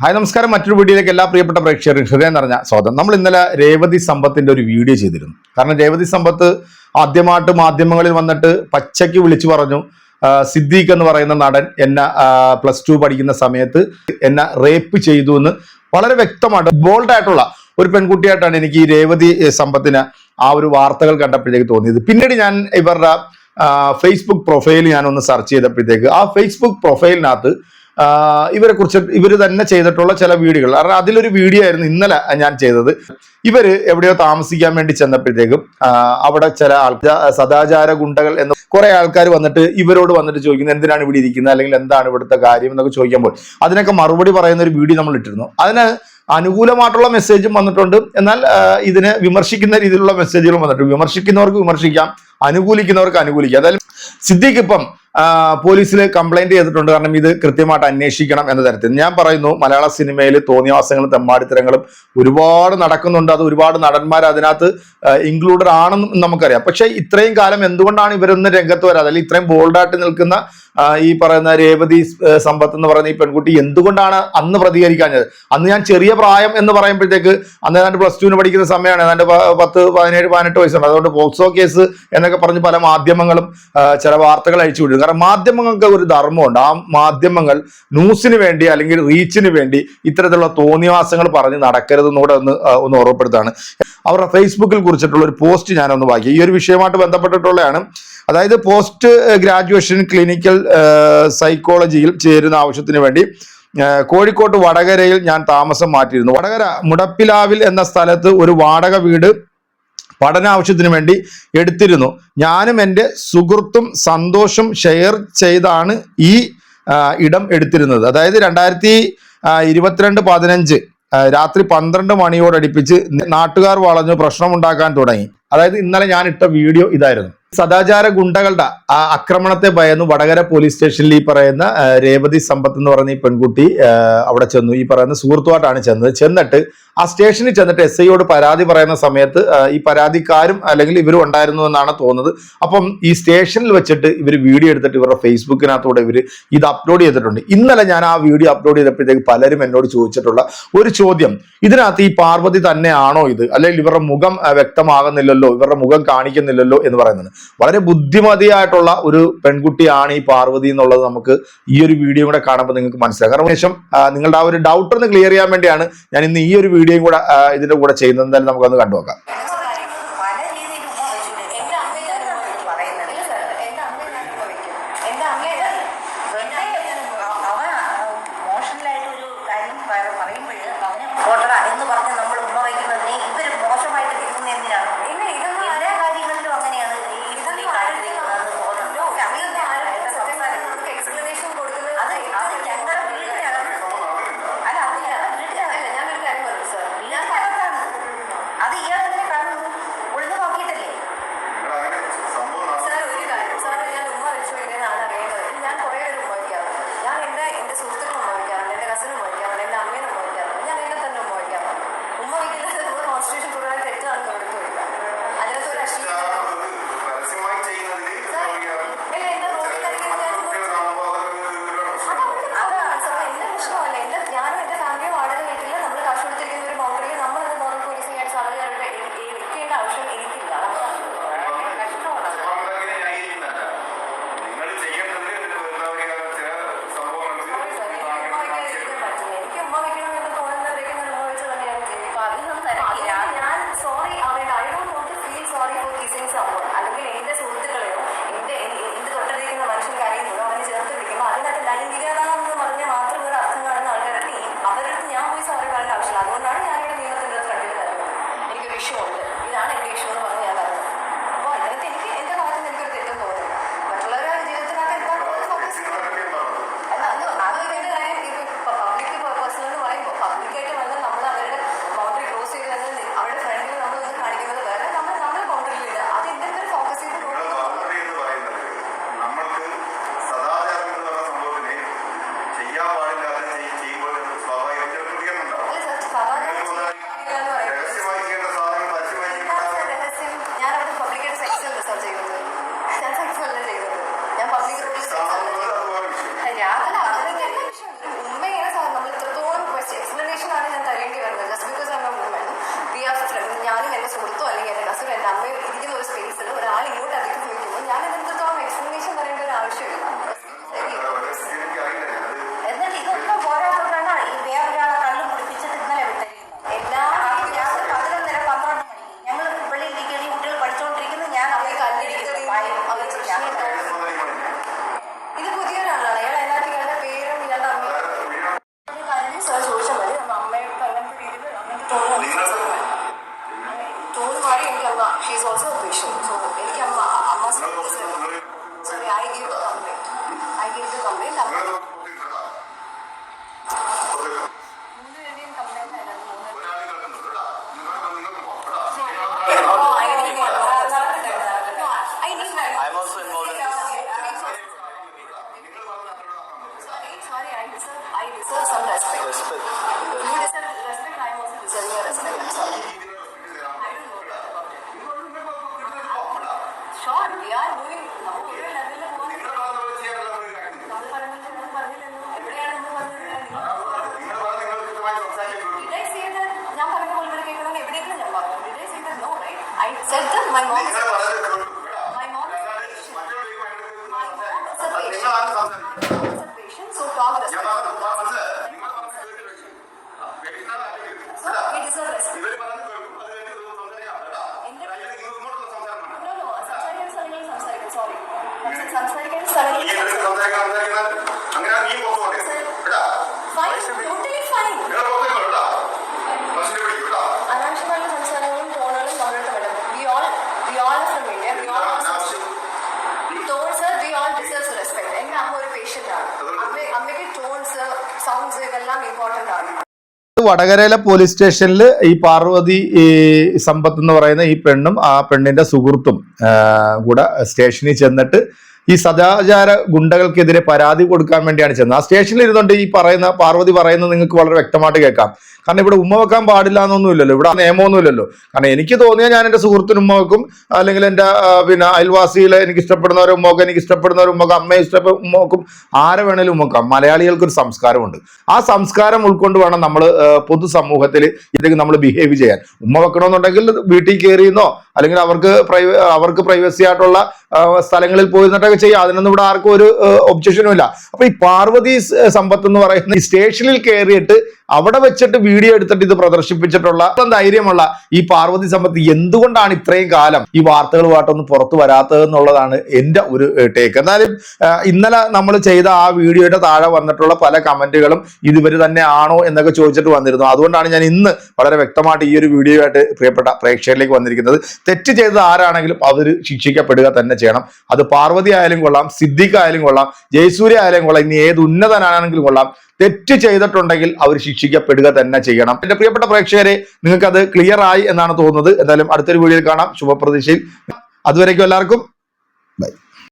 Hi നമസ്കാരം. മറ്റൊരു വീഡിയോയിലേക്ക് എല്ലാ പ്രിയപ്പെട്ട പ്രേക്ഷകരും ഹൃദയം നിറഞ്ഞ സ്വാഗതം. നമ്മൾ ഇന്നലെ രേവതി സമ്പത്തിന്റെ ഒരു വീഡിയോ ചെയ്തിരുന്നു. കാരണം രേവതി സമ്പത്ത് ആദ്യമായിട്ട് മാധ്യമങ്ങളിൽ വന്നിട്ട് പച്ചയ്ക്ക് വിളിച്ചു പറഞ്ഞു സിദ്ദീഖ് എന്ന് പറയുന്ന നടൻ എന്നെ പ്ലസ് ടു പഠിക്കുന്ന സമയത്ത് എന്നെ റേപ്പ് ചെയ്തു എന്ന് വളരെ വ്യക്തമായിട്ട് ബോൾഡ് ആയിട്ടുള്ള ഒരു പെൺകുട്ടിയായിട്ടാണ് എനിക്ക് ഈ രേവതി സമ്പത്തിന് ആ ഒരു വാർത്തകൾ കണ്ടപ്പോഴത്തേക്ക് തോന്നിയത്. പിന്നീട് ഞാൻ ഇവരുടെ ഫേസ്ബുക്ക് പ്രൊഫൈൽ ഞാനൊന്ന് സെർച്ച് ചെയ്തപ്പോഴത്തേക്ക് ആ ഫേസ്ബുക്ക് പ്രൊഫൈലിനകത്ത് ഇവരെ കുറിച്ച് ഇവർ തന്നെ ചെയ്തിട്ടുള്ള ചില വീഡിയോകൾ. കാരണം അതിലൊരു വീഡിയോ ആയിരുന്നു ഇന്നലെ ഞാൻ ചെയ്തത്. ഇവർ എവിടെയോ താമസിക്കാൻ വേണ്ടി ചെന്നപ്പോഴത്തേക്കും അവിടെ ചില ആൾക്കാർ സദാചാര ഗുണ്ടകൾ എന്ന് കുറെ ആൾക്കാർ വന്നിട്ട് ഇവരോട് വന്നിട്ട് ചോദിക്കുന്നത് എന്തിനാണ് ഇവിടെ ഇരിക്കുന്നത്? അല്ലെങ്കിൽ എന്താണ് ഇവിടുത്തെ കാര്യം എന്നൊക്കെ ചോദിക്കുമ്പോൾ അതിനൊക്കെ മറുപടി പറയുന്ന ഒരു വീഡിയോ നമ്മൾ ഇട്ടിരുന്നു. അതിന് അനുകൂലമായിട്ടുള്ള മെസ്സേജും വന്നിട്ടുണ്ട്. എന്നാൽ ഇതിനെ വിമർശിക്കുന്ന രീതിയിലുള്ള മെസ്സേജുകളും വന്നിട്ടുണ്ട്. വിമർശിക്കുന്നവർക്ക് വിമർശിക്കാം അനുകൂലിക്കുന്നവർക്ക് അനുകൂലിക്കാം. അതായത് സിദ്ദീഖ് ഇപ്പം പോലീസിൽ കംപ്ലൈന്റ് ചെയ്തിട്ടുണ്ട്. കാരണം ഇത് കൃത്യമായിട്ട് അന്വേഷിക്കണം എന്ന തരത്തിൽ. ഞാൻ പറയുന്നു മലയാള സിനിമയിൽ തോന്നിയാസങ്ങളും തെമ്മാടിത്തരങ്ങളും ഒരുപാട് നടക്കുന്നുണ്ട്. അത് ഒരുപാട് നടന്മാർ അതിനകത്ത് ഇൻക്ലൂഡഡ് ആണെന്ന് നമുക്കറിയാം. പക്ഷേ ഇത്രയും കാലം എന്തുകൊണ്ടാണ് ഇവരൊന്നും രംഗത്ത് വരാതെ അല്ലെങ്കിൽ ഇത്രയും ബോൾഡായിട്ട് നിൽക്കുന്ന ഈ പറയുന്ന രേവതി സമ്പത്ത് എന്ന് പറയുന്ന ഈ പെൺകുട്ടി എന്തുകൊണ്ടാണ് അന്ന് പ്രതികരിക്കാഞ്ഞത്? അന്ന് ഞാൻ ചെറിയ പ്രായം എന്ന് പറയുമ്പോഴത്തേക്ക് അന്ന് ഏതാണ്ട് പ്ലസ് ടുവിന് പഠിക്കുന്ന സമയമാണ്. ഏതാണ്ട് പത്ത് പതിനേഴ് പതിനെട്ട് വയസ്സുണ്ട്. അതുകൊണ്ട് പോക്സോ കേസ് എന്നൊക്കെ പറഞ്ഞ് പല മാധ്യമങ്ങളും ചില വാർത്തകൾ അയച്ചു വിടുന്നു കാരണം മാധ്യമങ്ങൾക്ക് ഒരു ധർമ്മമുണ്ട്. ആ മാധ്യമങ്ങൾ ന്യൂസിന് വേണ്ടി അല്ലെങ്കിൽ റീച്ചിന് വേണ്ടി ഇത്തരത്തിലുള്ള തോന്നിവാസങ്ങൾ പറഞ്ഞ് നടക്കരുതെന്നൂടെ ഒന്ന് ഒന്ന് ഓർമ്മപ്പെടുത്താണ് അവരുടെ ഫേസ്ബുക്കിൽ കുറിച്ചിട്ടുള്ള ഒരു പോസ്റ്റ് ഞാനൊന്ന് വായിക്കും. ഈ ഒരു വിഷയമായിട്ട് ബന്ധപ്പെട്ടിട്ടുള്ളതാണ്. അതായത് പോസ്റ്റ് ഗ്രാജുവേഷൻ ക്ലിനിക്കൽ സൈക്കോളജിയിൽ ചേരുന്ന ആവശ്യത്തിന് വേണ്ടി കോഴിക്കോട്ട് വടകരയിൽ ഞാൻ താമസം മാറ്റിയിരുന്നു. വടകര മുടപ്പിലാവിൽ എന്ന സ്ഥലത്ത് ഒരു വാടക വീട് പഠന ആവശ്യത്തിന് വേണ്ടി എടുത്തിരുന്നു. ഞാനും എന്റെ സുഹൃത്തും സന്തോഷം ഷെയർ ചെയ്താണ് ഈ ഇടം എടുത്തിരുന്നത്. അതായത് രണ്ടായിരത്തി ഇരുപത്തിരണ്ട് പതിനഞ്ച് രാത്രി പന്ത്രണ്ട് മണിയോടടുപ്പിച്ച് നാട്ടുകാർ വളഞ്ഞു പ്രശ്നമുണ്ടാക്കാൻ തുടങ്ങി. അതായത് ഇന്നലെ ഞാൻ ഇട്ട വീഡിയോ ഇതായിരുന്നു. സദാചാര ഗുണ്ടകളുടെ ആ ആക്രമണത്തെ ഭയന്ന് വടകര പോലീസ് സ്റ്റേഷനിൽ ഈ പറയുന്ന രേവതി സമ്പത്ത് എന്ന് പറയുന്ന ഈ പെൺകുട്ടി അവിടെ ചെന്നു. ഈ പറയുന്ന സുഹൃത്തുമായിട്ടാണ് ചെന്നത്. ചെന്നിട്ട് ആ സ്റ്റേഷനിൽ ചെന്നിട്ട് എസ് ഐയോട് പരാതി പറയുന്ന സമയത്ത് ഈ പരാതിക്കാരും അല്ലെങ്കിൽ ഇവരും ഉണ്ടായിരുന്നു എന്നാണ് തോന്നുന്നത്. അപ്പം ഈ സ്റ്റേഷനിൽ വെച്ചിട്ട് ഇവർ വീഡിയോ എടുത്തിട്ട് ഇവരുടെ ഫേസ്ബുക്കിനകത്തൂടെ ഇവർ ഇത് അപ്ലോഡ് ചെയ്തിട്ടുണ്ട്. ഇന്നലെ ഞാൻ ആ വീഡിയോ അപ്ലോഡ് ചെയ്തപ്പോഴത്തേക്ക് പലരും എന്നോട് ചോദിച്ചിട്ടുള്ള ഒരു ചോദ്യം. ഇതിനകത്ത് ഈ പാർവതി തന്നെയാണോ ഇത്? അല്ലെങ്കിൽ ഇവരുടെ മുഖം വ്യക്തമാകുന്നില്ലല്ലോ? ഇവരുടെ മുഖം കാണിക്കുന്നില്ലല്ലോ എന്ന് പറയുന്നത്. വളരെ ബുദ്ധിമതിയായിട്ടുള്ള ഒരു പെൺകുട്ടിയാണ് ഈ പാർവതി എന്നുള്ളത് നമുക്ക് ഈ ഒരു വീഡിയോ കൂടെ കാണുമ്പോൾ നിങ്ങൾക്ക് മനസ്സിലാക്കാം കാരണം ശേഷം നിങ്ങളുടെ ആ ഒരു ഡൗട്ട് ഒന്ന് ക്ലിയർ ചെയ്യാൻ വേണ്ടിയാണ് ഞാൻ ഇന്ന് ഈ ഒരു വീഡിയോയും കൂടെ ഇതിന്റെ കൂടെ ചെയ്യുന്നത്. എന്തായാലും നമുക്കൊന്ന് കണ്ടു la red She is also a patient. So, Elke Amma, Amma sir, sorry, I give the complaint. I give the complaint. Amma. I deserve some respect. Respect. You deserve respect, I also deserving your respect. I'm sorry. My mom is a my mom is a patient. My mom is a patient. My mom is a patient, so talk respectfully. So we deserve respect. No, no, സംസാരിക്കാൻ സ്ഥലങ്ങളിൽ സംസാരിക്കാം. Sorry. സംസാരിക്കാൻ സ്ഥലങ്ങളിൽ Fine, totally fine. Sounds important ആണ്. വടകരയിലെ police സ്റ്റേഷനിൽ ഈ പാർവതി ഈ സമ്പത്ത് എന്ന് പറയുന്ന ഈ പെണ്ണും ആ പെണ്ണിന്റെ സുഹൃത്തും കൂടെ സ്റ്റേഷനിൽ ചെന്നിട്ട് ഈ സദാചാര ഗുണ്ടകൾക്കെതിരെ പരാതി കൊടുക്കാൻ വേണ്ടിയാണ് ചെന്നത്. ആ സ്റ്റേഷനിൽ ഇരുന്നുകൊണ്ട് ഈ പറയുന്ന പാർവതി പറയുന്നത് നിങ്ങൾക്ക് വളരെ വ്യക്തമായിട്ട് കേൾക്കാം. കാരണം ഇവിടെ ഉമ്മ വെക്കാൻ പാടില്ല എന്നൊന്നുമില്ലല്ലോ ഇവിടെ നിയമമൊന്നുമില്ലല്ലോ കാരണം എനിക്ക് തോന്നിയാൽ ഞാൻ എന്റെ സുഹൃത്തിന് ഉമ്മ വെക്കും അല്ലെങ്കിൽ എന്റെ പിന്നെ അയൽവാസിയിലെ എനിക്ക് ഇഷ്ടപ്പെടുന്നവരെ ഉമ്മ വെക്കും എനിക്ക് ഇഷ്ടപ്പെടുന്നവരെ ഉമ്മ വെക്കും അമ്മയെ ഇഷ്ടപ്പെടുന്ന ഉമ്മ വെക്കും ആരെ വേണേലും ഉമ്മ വെക്കാം. മലയാളികൾക്ക് ഒരു സംസ്കാരമുണ്ട്. ആ സംസ്കാരം ഉൾക്കൊണ്ട് വേണം നമ്മൾ പൊതുസമൂഹത്തിൽ ഇതൊക്കെ നമ്മൾ ബിഹേവ് ചെയ്യാൻ. ഉമ്മ വെക്കണമെന്നുണ്ടെങ്കിൽ വീട്ടിൽ കയറിയെന്നോ അല്ലെങ്കിൽ അവർക്ക് പ്രൈവ അവർക്ക് പ്രൈവസി ആയിട്ടുള്ള സ്ഥലങ്ങളിൽ പോയി നിന്നിട്ടൊക്കെ ചെയ്യാം. അതിനൊന്നും ഇവിടെ ആർക്കും ഒരു ഒബ്ജക്ഷനും ഇല്ല. അപ്പൊ ഈ പാർവതി സമ്പത്ത് എന്ന് പറയുന്ന സ്റ്റേഷനിൽ കയറിയിട്ട് അവിടെ വെച്ചിട്ട് വീഡിയോ എടുത്തിട്ട് ഇത് പ്രദർശിപ്പിച്ചിട്ടുള്ള ധൈര്യമുള്ള ഈ പാർവതി സമ്പത്ത് എന്തുകൊണ്ടാണ് ഇത്രയും കാലം ഈ വാർത്തകളുമായിട്ടൊന്നും പുറത്തു വരാത്തത് എന്നുള്ളതാണ് എന്റെ ഒരു ടേക്ക് എന്നാലും ഇന്നലെ നമ്മൾ ചെയ്ത ആ വീഡിയോയുടെ താഴെ വന്നിട്ടുള്ള പല കമന്റുകളും ഇതുവരെ തന്നെ ആണോ എന്നൊക്കെ ചോദിച്ചിട്ട് വന്നിരുന്നു. അതുകൊണ്ടാണ് ഞാൻ ഇന്ന് വളരെ വ്യക്തമായിട്ട് ഈ ഒരു വീഡിയോ ആയിട്ട് പ്രിയപ്പെട്ട പ്രേക്ഷകരിലേക്ക് വന്നിരിക്കുന്നത്. തെറ്റ് ചെയ്തത് ആരാണെങ്കിലും അവർ ശിക്ഷിക്കപ്പെടുക തന്നെ ചെയ്യണം. അത് പാർവതി ആയാലും കൊള്ളാം സിദ്ദിഖ് ആയാലും കൊള്ളാം ജയസൂര്യ ആയാലും കൊള്ളാം ഇനി ഏത് ഉന്നതനാണെങ്കിലും കൊള്ളാം. തെറ്റ് ചെയ്തിട്ടുണ്ടെങ്കിൽ അവർ ശിക്ഷിക്കപ്പെടുക തന്നെ ചെയ്യണം. എന്റെ പ്രിയപ്പെട്ട പ്രേക്ഷകരെ നിങ്ങൾക്ക് അത് ക്ലിയർ ആയി എന്നാണ് തോന്നുന്നത്. എന്തായാലും അടുത്തൊരു വീഡിയോയിൽ കാണാം. ശുഭപ്രതീക്ഷയിൽ. അതുവരേക്കും എല്ലാവർക്കും